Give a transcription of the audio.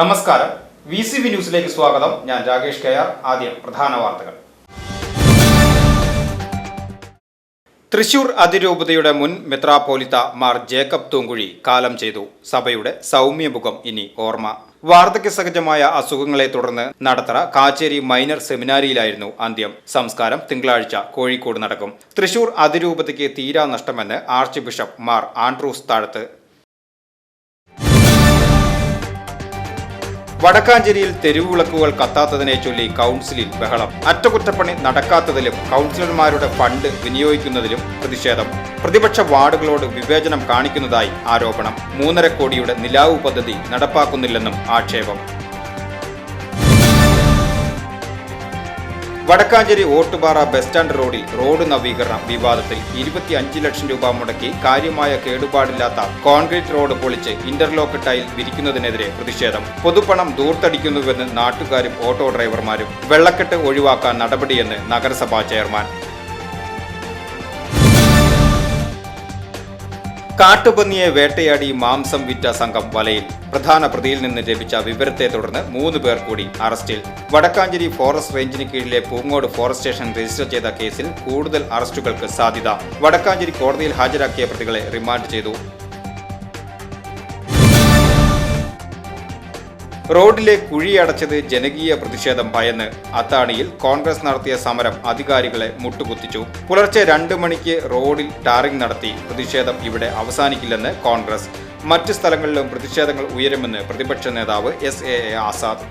നമസ്കാരം. V C B ന്യൂസിലേക്ക് സ്വാഗതം. ഞാൻ രാകേഷ് കെ ആർ. ആദ്യം പ്രധാന വാർത്തകൾ. തൃശൂർ അതിരൂപതയുടെ മുൻ മെത്രാപ്പോലിത്ത മാർ ജേക്കബ് തൂങ്കുഴി കാലം ചെയ്തു. സഭയുടെ സൗമ്യമുഖം ഇനി ഓർമ്മ. വാർദ്ധക്യ സഹജമായ അസുഖങ്ങളെ തുടർന്ന് നടത്തറ കാച്ചേരി മൈനർ സെമിനാരിയിലായിരുന്നു അന്ത്യം. സംസ്കാരം തിങ്കളാഴ്ച കോഴിക്കോട് നടക്കും. തൃശൂർ അതിരൂപതയ്ക്ക് തീരാ നഷ്ടമെന്ന് archbishop Mar Andrews Thazhath വടക്കാഞ്ചേരിയിൽ തെരുവുവിളക്കുകൾ കത്താത്തതിനെ ചൊല്ലി കൗൺസിലിൽ ബഹളം. അറ്റകുറ്റപ്പണി നടക്കാത്തതിലും കൗൺസിലർമാരുടെ ഫണ്ട് വിനിയോഗിക്കുന്നതിലും പ്രതിഷേധം. പ്രതിപക്ഷ വാർഡുകളോട് വിവേചനം കാണിക്കുന്നതായി ആരോപണം. മൂന്നര കോടിയുടെ നിലാവ് പദ്ധതി നടപ്പാക്കുന്നില്ലെന്നും ആക്ഷേപം. വടക്കാഞ്ചേരി ഓട്ടുപാറ ബസ് സ്റ്റാൻഡ് റോഡിൽ റോഡ് നവീകരണം വിവാദത്തിൽ ഇരുപത്തിയഞ്ച് ലക്ഷം രൂപ മുടക്കി കാര്യമായ കേടുപാടില്ലാത്ത കോൺക്രീറ്റ് റോഡ് പൊളിച്ച് ഇന്റർലോക്ക് ടൈൽ വിരിക്കുന്നതിനെതിരെ പ്രതിഷേധം. പൊതുപ്പണം ദൂർത്തടിക്കുന്നുവെന്ന് നാട്ടുകാരും ഓട്ടോ ഡ്രൈവർമാരും വെള്ളക്കെട്ട് ഒഴിവാക്കാൻ നടപടിയെന്ന് നഗരസഭാ ചെയർമാൻ കാട്ടുപന്നിയെ വേട്ടയാടി മാംസം വിറ്റ സംഘം വലയിൽ. പ്രധാന പ്രതിയിൽ നിന്ന് ലഭിച്ച വിവരത്തെ തുടർന്ന് മൂന്ന് പേർ കൂടി അറസ്റ്റിൽ. വടക്കാഞ്ചേരി ഫോറസ്റ്റ് റേഞ്ചിന് കീഴിലെ പൂങ്ങോട് ഫോറസ്റ്റ് സ്റ്റേഷൻ രജിസ്റ്റർ ചെയ്ത കേസിൽ കൂടുതൽ അറസ്റ്റുകൾക്ക് സാധ്യത. വടക്കാഞ്ചേരി കോടതിയിൽ ഹാജരാക്കിയ പ്രതികളെ റിമാൻഡ് ചെയ്തു. റോഡിലെ കുഴിയടച്ചത് ജനകീയ പ്രതിഷേധം ഭയന്ന് അത്താണിയിൽ കോൺഗ്രസ് നടത്തിയ സമരം അധികാരികളെ മുട്ടുകുത്തിച്ചു. പുലർച്ചെ രണ്ട് മണിക്ക് റോഡിൽ ടാറിംഗ് നടത്തി പ്രതിഷേധം ഇവിടെ അവസാനിക്കില്ലെന്ന് കോൺഗ്രസ്. മറ്റ് സ്ഥലങ്ങളിലും പ്രതിഷേധങ്ങൾ ഉയരുമെന്ന് പ്രതിപക്ഷ നേതാവ് എസ് എ ആസാദ്.